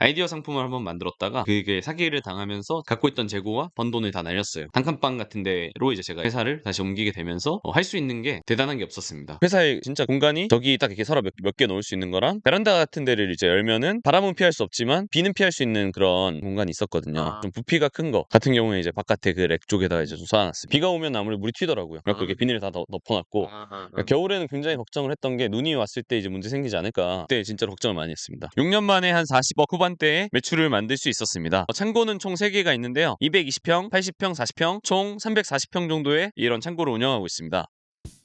아이디어 상품을 한번 만들었다가 그게 사기를 당하면서 갖고 있던 재고와 번 돈을 다 날렸어요. 단칸방 같은 데로 이제 제가 회사를 다시 옮기게 되면서 할수 있는 게 대단한 게 없었습니다. 회사에 진짜 공간이 저기 딱 이렇게 서랍 몇개 놓을 수 있는 거랑 베란다 같은 데를 이제 열면은 바람은 피할 수 없지만 비는 피할 수 있는 그런 공간이 있었거든요. 아. 좀 부피가 큰 거 같은 경우에 이제 바깥에 그 렉 쪽에다가 이제 좀 쌓아놨어요. 비가 오면 아무래도 물이 튀더라고요. 그래서 아. 이렇게 비닐을 다 덮- 덮어놨고 그러니까 겨울에는 굉장히 걱정을 했던 게 눈이 왔을 때 이제 문제 생기지 않을까 그때 진짜로 걱정을 많이 했습니다 6년 만에 한 40억 후반 대의 매출을 만들 수 있었습니다 어, 창고는 총 3개가 있는데요 220평, 80평, 40평 총 340평 정도의 이런 창고를 운영하고 있습니다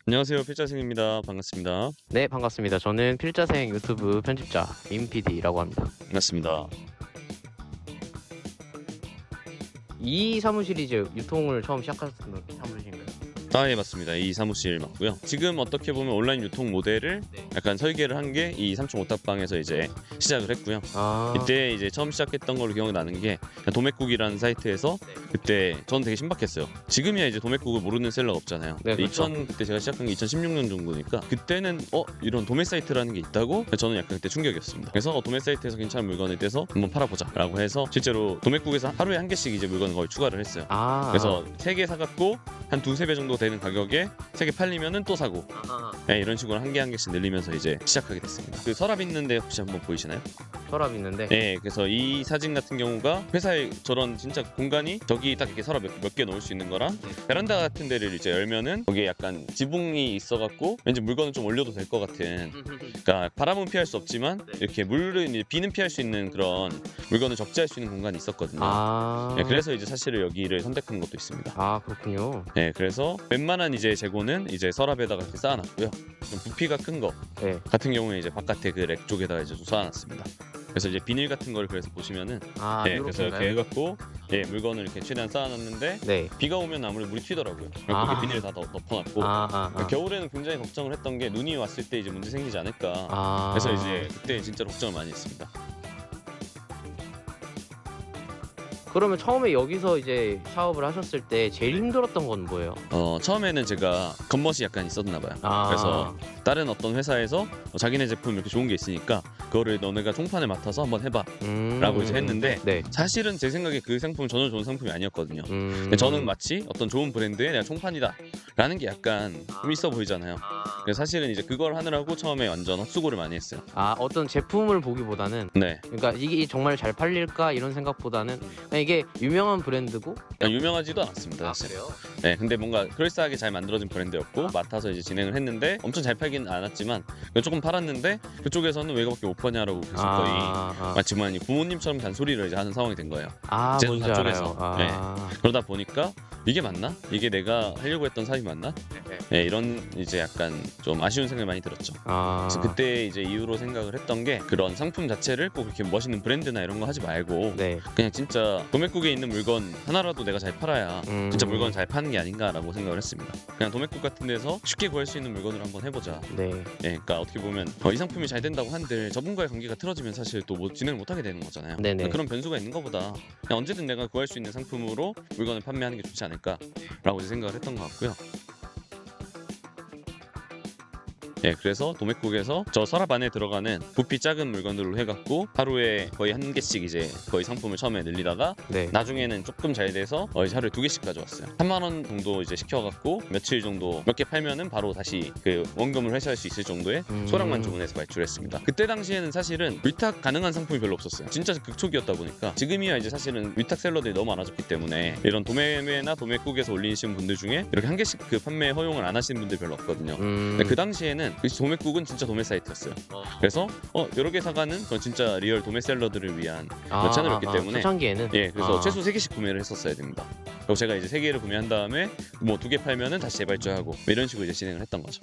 안녕하세요 필자생입니다 반갑습니다 네 반갑습니다. 저는 필자생 유튜브 편집자 임PD라고 합니다. 반갑습니다 이 사무실이 이제 유통을 처음 시작하셨던 사무실인가요? 아, 예, 맞습니다. 이 사무실 맞고요. 지금 어떻게 보면 온라인 유통 모델을 네. 약간 설계를 한 게 이 삼촌 오딱방에서 이제 시작을 했고요. 아 이때 이제 처음 시작했던 걸로 기억이 나는 게 도매국이라는 사이트에서 네. 그때 저는 되게 신박했어요. 지금이야 이제 도매국을 모르는 셀러가 없잖아요. 네, 그렇죠. 2000 그때 제가 시작한 게 2016년 정도니까 그때는 어 이런 도매 사이트라는 게 있다고 저는 약간 그때 충격이었습니다. 그래서 어, 도매 사이트에서 괜찮은 물건을 떼서 한번 팔아보자라고 해서 실제로 도매국에서 하루에 한 개씩 이제 물건을 거의 추가를 했어요. 아 그래서 세 개 사갖고 한 두세 배 정도 되는 가격에 세 개 팔리면은 또 사고 아, 네, 이런 식으로 한 개 한 개씩 늘리면서 이제 시작하게 됐습니다. 그 서랍 있는데 혹시 한번 보이시나요? 서랍 있는데 네, 그래서 이 사진 같은 경우가 회사에 저런 진짜 공간이 저기 딱 이렇게 서랍 몇개 놓을 수 있는 거랑 베란다 같은 데를 이제 열면은 거기에 약간 지붕이 있어갖고 왠지 물건을 좀 올려도 될 것 같은 그러니까 바람은 피할 수 없지만 네. 이렇게 물은 이제 비는 피할 수 있는 그런 물건을 적재할 수 있는 공간이 있었거든요. 아 네, 그래서 이제 사실은 여기를 선택한 것도 있습니다. 아 그렇군요. 네, 그래서 웬만한 이제 재고는 이제 서랍에다가 이렇게 쌓아놨고요. 좀 부피가 큰 거 네. 같은 경우에 이제 바깥에 그 렉 쪽에다가 이제 좀 쌓아놨습니다. 그래서 이제 비닐 같은 걸 그래서 보시면은 아 네, 그래서 이렇게? 해갖고 예 물건을 이렇게 최대한 쌓아놨는데 네. 비가 오면 아무래도 물이 튀더라고요. 그래서 아. 거기 비닐을 다 덮- 덮어놨고 아, 아, 그러니까 아. 겨울에는 굉장히 걱정을 했던 게 눈이 왔을 때 이제 문제 생기지 않을까. 아. 그래서 이제 그때 진짜로 걱정을 많이 했습니다. 그러면 처음에 여기서 이제 사업을 하셨을 때 제일 힘들었던 건 뭐예요? 어 처음에는 제가 겉멋이 약간 있었나 봐요. 아 그래서 다른 어떤 회사에서 어, 자기네 제품 이렇게 좋은 게 있으니까 그거를 너네가 총판을 맡아서 한번 해봐. 음, 라고 이제 했는데 네. 사실은 제 생각에 그 상품은 전혀 좋은 상품이 아니었거든요. 음. 근데 저는 마치 어떤 좋은 브랜드에 내가 총판이다 라는 게 약간 좀 있어 보이잖아요. 그래서 사실은 이제 그걸 하느라고 처음에 완전 헛수고를 많이 했어요. 아 어떤 제품을 보기보다는 네. 그러니까 이게 정말 잘 팔릴까 이런 생각보다는 그냥 이게 유명한 브랜드고 그냥 유명하지도 않았습니다. 사실. 네. 근데 뭔가 그럴싸하게 잘 만들어진 브랜드였고 맡아서 이제 진행을 했는데 엄청 잘 팔기는 않았지만 조금 팔았는데 그쪽에서는 왜 이거밖에 못 파냐라고 계속 거의 아, 마치 뭐 부모님처럼 잔소리를 이제 하는 상황이 된 거예요. 아 제품 뭔지 알아요. 쪽에서. 아, 그러다 보니까 이게 맞나? 이게 내가 하려고 했던 사업이 맞나? 네, 이런 이제 약간 좀 아쉬운 생각이 많이 들었죠. 아, 그래서 그때 이제 이후로 생각을 했던 게 그런 상품 자체를 꼭 이렇게 멋있는 브랜드나 이런 거 하지 말고 네, 그냥 진짜 도매국에 있는 물건 하나라도 내가 잘 팔아야 음. 진짜 물건 잘 파는 게 아닌가라고 생각을 했습니다. 그냥 도매국 같은 데서 쉽게 구할 수 있는 물건을 한번 해보자. 네, 예, 그러니까 어떻게 보면 어, 이 상품이 잘 된다고 한들 저분과의 관계가 틀어지면 사실 또 뭐 진행을 못하게 되는 거잖아요. 네네. 그러니까 그런 변수가 있는 것보다 그냥 언제든 내가 구할 수 있는 상품으로 물건을 판매하는 게 좋지 않을까 라고 이제 생각을 했던 것 같고요. 예, 그래서 도매국에서 저 서랍 안에 들어가는 부피 작은 물건들로 해갖고 하루에 거의 한 개씩 이제 거의 상품을 처음에 늘리다가 네. 나중에는 조금 잘 돼서 어, 이제 하루에 두 개씩 가져왔어요. 3만 원 정도 이제 시켜갖고 며칠 정도 몇 개 팔면은 바로 다시 그 원금을 회수할 수 있을 정도의 음. 소량만 주문해서 발주했습니다. 그때 당시에는 사실은 위탁 가능한 상품이 별로 없었어요. 진짜 극초기였다 보니까 지금이야 이제 사실은 위탁 셀러들이 너무 많아졌기 때문에 이런 도매매나 도매국에서 올리시는 분들 중에 이렇게 한 개씩 그 판매 허용을 안 하시는 분들 별로 없거든요. 음, 근데 그 당시에는 그 도매국은 진짜 도매 사이트였어요. 그래서 어 여러 개 사가는 그건 진짜 리얼 도매 셀러들을 위한 아, 채널이었기 아, 아, 때문에 초창기에는 예, 그래서 아. 최소 3개씩 구매를 했었어야 됩니다. 그리고 제가 이제 3개를 구매한 다음에 뭐 두 개 팔면은 다시 재발주하고 뭐 이런 식으로 이제 진행을 했던 거죠.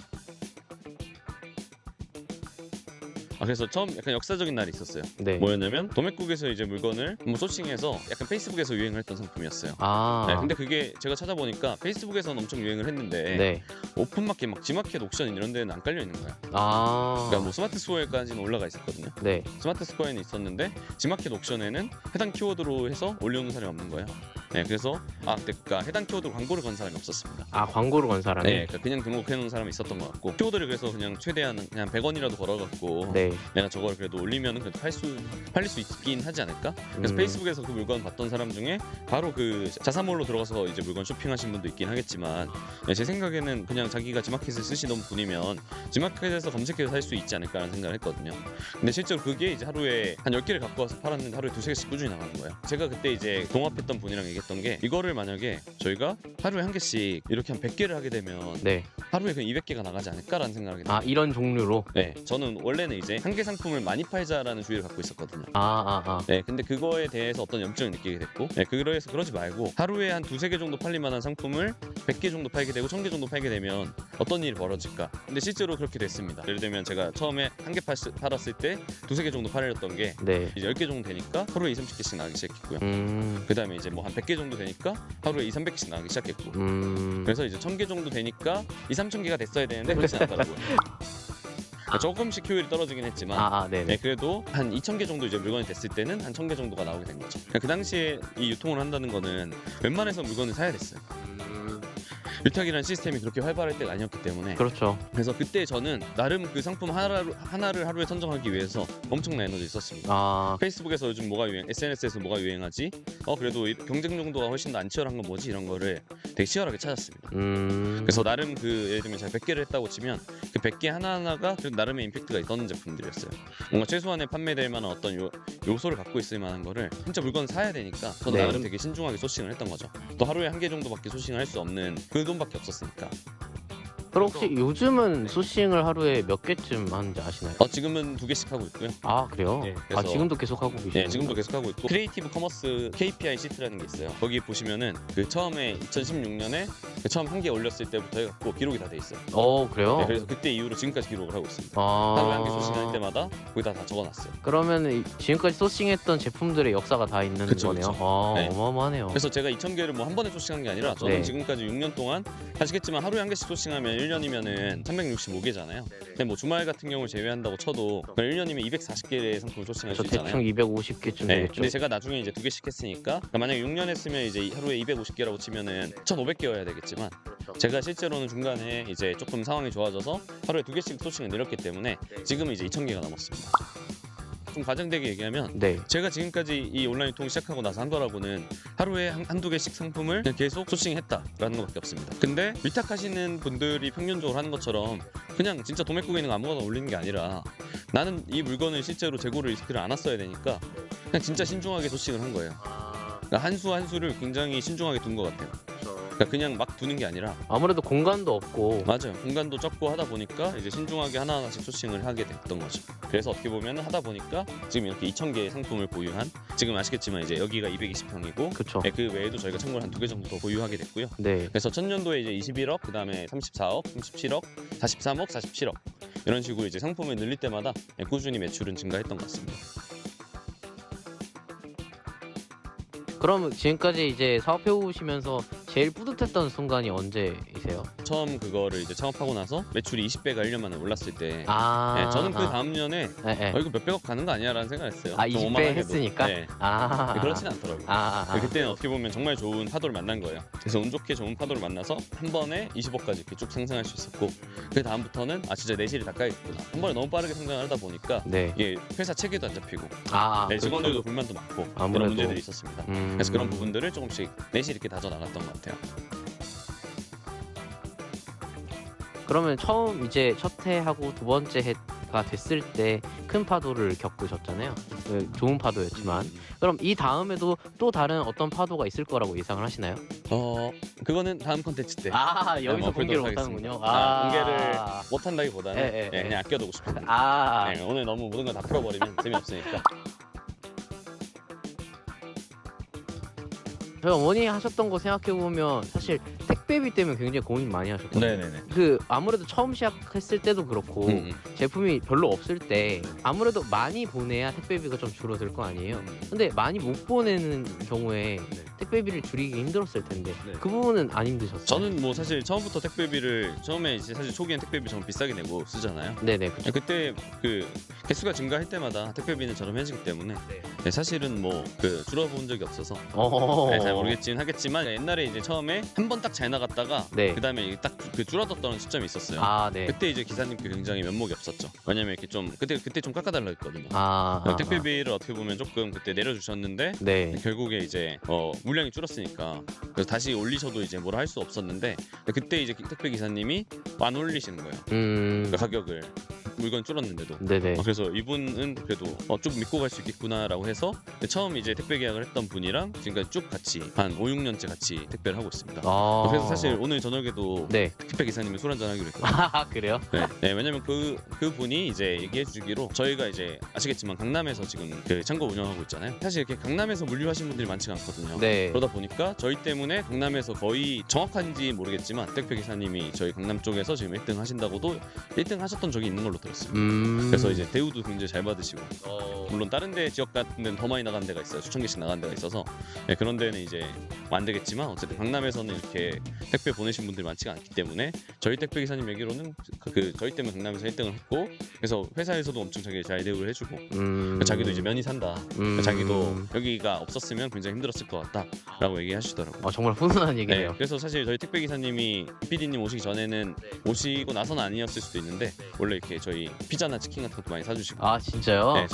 아 그래서 처음 약간 역사적인 날이 있었어요. 네. 뭐였냐면 도매국에서 이제 물건을 뭐 소싱해서 약간 페이스북에서 유행을 했던 상품이었어요. 아, 네, 근데 그게 제가 찾아보니까 페이스북에서는 엄청 유행을 했는데 네. 오픈마켓 막 지마켓 옥션 이런 데는 안 깔려 있는 거야. 아, 그러니까 뭐 스마트 스토어에까지는 올라가 있었거든요. 네. 스마트 스코어에는 있었는데 G마켓 옥션에는 해당 키워드로 해서 올려놓은 사람이 없는 거예요. 네, 그래서 아 그때 그러니까 해당 키워드 광고를 건 사람이 없었습니다. 아 광고를 건 사람이. 네, 그러니까 그냥 등록해 놓은 사람이 있었던 것 같고 키워드를 그래서 그냥 최대한 그냥 100원이라도 걸어갖고 네. 네. 내가 저걸 그래도 올리면은 그래도 팔 수 팔릴 수 있긴 하지 않을까? 그래서 음. 페이스북에서 그 물건 봤던 사람 중에 바로 그 자사몰로 들어가서 이제 물건 쇼핑하신 분도 있긴 하겠지만 네, 제 생각에는 그냥 자기가 지마켓을 쓰시던 분이면 지마켓에서 검색해서 살 수 있지 않을까라는 생각을 했거든요. 근데 실제로 그게 이제 하루에 한 10개를 갖고 와서 팔았는데 하루에 두세 개씩 꾸준히 나가는 거예요. 제가 그때 이제 동업했던 분이랑 얘기했던 게 이거를 만약에 저희가 하루에 한 개씩 이렇게 한 100개를 하게 되면 네. 하루에 그냥 200개가 나가지 않을까라는 생각을 했어요. 아 이런 종류로. 네, 저는 원래는 이제 한 개 상품을 많이 팔자라는 주의를 갖고 있었거든요. 아 아 아. 네, 근데 그거에 대해서 어떤 염증을 느끼게 됐고, 네, 그래서 그러지 말고 하루에 한 두세 개 정도 팔릴 만한 상품을 100개 정도 팔게 되고 1000개 정도 팔게 되면 어떤 일이 벌어질까? 근데 실제로 그렇게 됐습니다. 예를 들면 제가 처음에 한 개 팔았을 때 두세 개 정도 팔렸던 게 네. 이제 10개 정도 되니까 하루에 2, 30개씩 나가기 시작했고요. 음. 그 다음에 이제 뭐 한 100개 정도 되니까 하루에 2, 300개씩 나가기 시작했고 음. 그래서 이제 1000개 정도 되니까 2, 3000개가 됐어야 되는데 그렇지 않더라고요. 조금씩 효율이 떨어지긴 했지만 아, 아 네네. 네, 그래도 한 2,000개 정도 이제 물건이 됐을 때는 한 1,000개 정도가 나오게 된 거죠. 그러니까 그 당시에 이 유통을 한다는 거는 웬만해서 물건을 사야 됐어요. 음. 유탁이라는 시스템이 그렇게 활발할 때가 아니었기 때문에 그렇죠. 그래서 그때 저는 나름 그 상품 하나를, 하나를 하루에 선정하기 위해서 엄청난 에너지 썼습니다. 아 페이스북에서 요즘 뭐가 유행, SNS에서 뭐가 유행하지? 어 그래도 이- 경쟁 정도가 훨씬 더 안 치열한 건 뭐지? 이런 거를 되게 치열하게 찾았습니다. 음. 그래서 나름 그 예를 들면 제가 100개를 했다고 치면 그 100개 하나하나가 그래도 나름의 임팩트가 있던 제품들이었어요. 뭔가 최소한의 판매될 만한 어떤 요, 요소를 갖고 있을 만한 거를 진짜 물건 사야 되니까 저는 네. 나름 되게 신중하게 소싱을 했던 거죠. 또 하루에 한 개 정도밖에 소싱을 할 수 없는 그 돈밖에 없었으니까. 그럼 혹시 요즘은 소싱을 하루에 몇 개쯤 하는지 아시나요? 어 지금은 두 개씩 하고 있고요. 아 그래요? 네, 아 그래서- 지금도 계속 하고 계시나요? 네, 지금도 계속 하고 있고 크리에이티브 커머스 KPI 시트라는 게 있어요. 거기 보시면은 그 처음에 2016년에 그 처음 한 개 올렸을 때부터 해갖고 기록이 다 돼 있어요. 어 그래요? 네, 그래서 그때 이후로 지금까지 기록을 하고 있습니다. 아 하루에 한개 소싱할 때마다 거기다 다 적어놨어요. 그러면 이- 지금까지 소싱했던 제품들의 역사가 다 있는 그쵸, 거네요. 그쵸. 아 네. 어마어마하네요. 그래서 제가 2,000개를 뭐 한 번에 소싱한 게 아니라 저는 네. 지금까지 6년 동안 아시겠지만 하루에 한 개씩 소싱하면 1년이면은 365개잖아요. 근데 뭐 주말 같은 경우 를 제외한다고 쳐도 1년이면 240개의 상품을 소싱할 저수 있잖아요. 대충 250개쯤 네, 되겠죠. 근데 제가 나중에 이제 두 개씩 했으니까 그러니까 만약에 6년 했으면 이제 하루에 250개라고 치면은 1,500개여야 되겠지만 제가 실제로는 중간에 이제 조금 상황이 좋아져서 하루에 두 개씩 소싱을 늘렸기 때문에 지금은 이제 2,000개가 넘었습니다. 좀 과장되게 얘기하면 네. 제가 지금까지 이 온라인 유통 시작하고 나서 한 거라고는 하루에 한, 한두 개씩 상품을 그냥 계속 소싱했다라는 것밖에 없습니다. 근데 위탁하시는 분들이 평균적으로 하는 것처럼 그냥 진짜 도매국에 있는 거 아무거나 올리는 게 아니라 나는 이 물건을 실제로 재고를 리스크를 안 왔어야 되니까 그냥 진짜 신중하게 소싱을 한 거예요. 그러니까 한수 한 수를 굉장히 신중하게 둔 것 같아요. 그러니까 그냥 막 두는 게 아니라 아무래도 공간도 없고 맞아요. 공간도 적고 하다 보니까 이제 신중하게 하나하나씩 소싱을 하게 됐던 거죠. 그래서 어떻게 보면 하다 보니까 지금 이렇게 2,000개의 상품을 보유한 지금 아시겠지만 이제 여기가 220평이고 그쵸. 그 외에도 저희가 참고로 한 두 개 정도 더 보유하게 됐고요. 네. 그래서 천년도에 이제 21억, 그 다음에 34억, 37억, 43억, 47억 이런 식으로 이제 상품을 늘릴 때마다 꾸준히 매출은 증가했던 것 같습니다. 그럼 지금까지 이제 사업해 오시면서 제일 뿌듯했던 순간이 언제이세요? 처음 그거를 이제 창업하고 나서 매출이 20배가 1년 만에 올랐을 때 아. 네, 저는 그 아. 다음 년에 네, 네. 어, 이거 몇백억 가는 거 아니야 라는 생각을 했어요. 아, 좀 20배 오만하게도. 했으니까? 네. 아. 그렇진 않더라고요. 아, 아, 아. 그때는 어떻게 보면 정말 좋은 파도를 만난 거예요. 그래서 운 좋게 좋은 파도를 만나서 한 번에 20억까지 이렇게 쭉 상승할 수 있었고 그 다음부터는 아 진짜 내실이 닦아야겠구나. 한 번에 너무 빠르게 성장을 하다 보니까 네. 이게 회사 체계도 안 잡히고 아. 네, 그렇죠. 직원들도 불만도 많고 아무래도. 그런 문제들이 있었습니다. 음. 그래서 그런 부분들을 조금씩 내실 있게 다져 나갔던 것 같아요. 그러면 처음 이제 첫 해하고 두 번째 해가 됐을 때 큰 파도를 겪으셨잖아요. 그 좋은 파도였지만 그럼 이 다음에도 또 다른 어떤 파도가 있을 거라고 예상을 하시나요? 어 그거는 다음 컨텐츠 때아 네, 여기서 뭐 공개를 보도록 못하는군요. 하겠습니다. 아, 공개를 아. 못한다기보다는 예, 예, 예, 예. 그냥 아껴두고 싶습니다. 아. 네, 오늘 너무 모든 걸 다 풀어버리면 재미없으니까. 저희 어머니 하셨던 거 생각해 보면 사실 택배비 때문에 굉장히 고민 많이 하셨거든요. 네네네. 그 아무래도 처음 시작했을 때도 그렇고 음, 음. 제품이 별로 없을 때 아무래도 많이 보내야 택배비가 좀 줄어들 거 아니에요. 근데 많이 못 보내는 경우에 택배비를 줄이기 힘들었을 텐데 네. 그 부분은 안 힘드셨어요? 저는 뭐 사실 처음부터 택배비를 처음에 이제 사실 초기엔 택배비 정말 비싸게 내고 쓰잖아요. 네네 그쵸. 그때 그 개수가 증가할 때마다 택배비는 저렴해지기 때문에 네, 사실은 뭐 그 줄어본 적이 없어서 어. 네, 잘 모르겠긴 하겠지만 옛날에 이제 처음에 한 번 딱 잘 나갔다가 네. 그다음에 딱 그 줄어들었던 시점이 있었어요. 아, 네. 그때 이제 기사님께 굉장히 면목이 없었죠. 왜냐면 이렇게 좀 그때 그때 좀 깎아달라 했거든요. 아, 아, 택배비를 어떻게 보면 조금 그때 내려주셨는데 네. 결국에 이제 어, 물량이 줄었으니까 그래서 다시 올리셔도 이제 뭐라 할 수 없었는데 그때 이제 택배 기사님이 안 올리시는 거예요. 음. 그 가격을 물건 줄었는데도. 네네. 어, 그래서 이분은 그래도 어, 좀 믿고 갈 수 있겠구나라고 해서 처음 이제 택배 계약을 했던 분이랑 지금까지 쭉 같이 한 5, 6년째 같이 택배를 하고 있습니다. 아. 그래서 사실 오늘 저녁에도 네. 택배 기사님이 술 한잔 하기로 했거든요. 아, 그래요? 네, 네, 왜냐면 그, 그 분이 이제 얘기해 주기로 저희가 이제 아시겠지만 강남에서 지금 그 창고 운영하고 있잖아요. 사실 이렇게 강남에서 물류하신 분들이 많지가 않거든요. 네. 그러다 보니까 저희 때문에 강남에서 거의 정확한지 모르겠지만 택배 기사님이 저희 강남 쪽에서 지금 1등 하신다고도 1등 하셨던 적이 있는 걸로 들었어요. 음. 그래서 이제 대우도 굉장히 잘 받으시고 어. 물론 다른 데 지역 같은 데는 더 많이 나간 데가 있어요. 수천 개씩 나간 데가 있어서 네, 그런 데는 이제 뭐안 되겠지만 어쨌든 강남에서는 이렇게 택배 보내신 분들이 많지가 않기 때문에 저희 택배 기사님 얘기로는 그, 그 저희 때문에 강남에서 1등을 했고 그래서 회사에서도 엄청 자기 잘 대우를 해주고 음. 자기도 이제 면이 산다. 음. 자기도 여기가 없었으면 굉장히 힘들었을 것 같다라고 얘기하시더라고요. 어, 정말 훈훈한 네, 얘기네요. 그래서 사실 저희 택배 기사님이 PD님 오시기 전에는 오시고 나서는 아니었을 수도 있는데 원래 이렇게 저희 피자나 치킨 같은 것도 많이 사주시고 아, 진짜요? 네,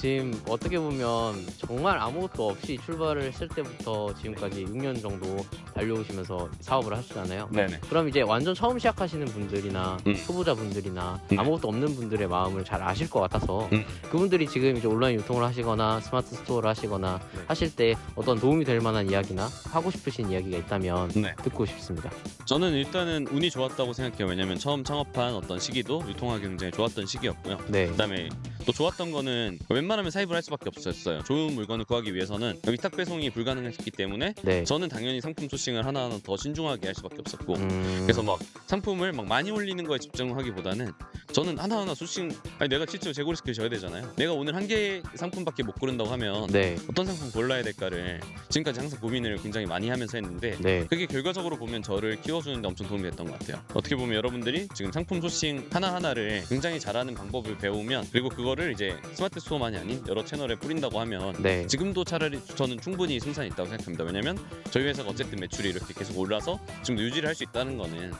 지금 어떻게 보면 정말 아무것도 없이 출발을 했을 때부터 지금까지 6년 정도 달려오시면서 사업을 하시잖아요. 네네. 그럼 이제 완전 처음 시작하시는 분들이나 음. 초보자 분들이나 음. 아무것도 없는 분들의 마음을 잘 아실 것 같아서 음. 그분들이 지금 이제 온라인 유통을 하시거나 스마트 스토어를 하시거나 네. 하실 때 어떤 도움이 될 만한 이야기나 하고 싶으신 이야기가 있다면 네. 듣고 싶습니다. 저는 일단은 운이 좋았다고 생각해요. 왜냐면 처음 창업한 어떤 시기도 유통하기 굉장히 좋았던 시기였고요. 네. 그다음에 또 좋았던 거는 웬만하면 사입을 할 수밖에 없었어요. 좋은 물건을 구하기 위해서는 위탁 배송이 불가능했기 때문에 네. 저는 당연히 상품 소싱을 하나하나 더 신중하게 할 수밖에 없었고 음. 그래서 막 상품을 막 많이 올리는 거에 집중하기보다는 저는 하나하나 소싱 아니 내가 실제로 재고를 시켜줘야 되잖아요. 내가 오늘 한개 상품밖에 못 고른다고 하면 네. 어떤 상품 골라야 될까를 지금까지 항상 고민을 굉장히 많이 하면서 했는데 네. 그게 결과적으로 보면 저를 키워주는데 엄청 도움이 됐던 것 같아요. 어떻게 보면 여러분들이 지금 상품 소싱 하나하나를 굉장히 잘하는 방법을 배우면 그리고 그거를 이제 스마트 스토어만이 아닌 여러 채널에 뿌린다고 하면 네. 지금도 차라리 저는 충분히 승산이 있다고 생각합니다. 왜냐면 저희 회사가 어쨌든 매출이 이렇게 계속 올라서 지금도 유지를 할 수 있다는 거는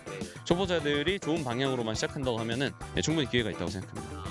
초보자들이 좋은 방향으로만 시작한다고 하면은 네, 충분히 기회가 있다고 생각합니다.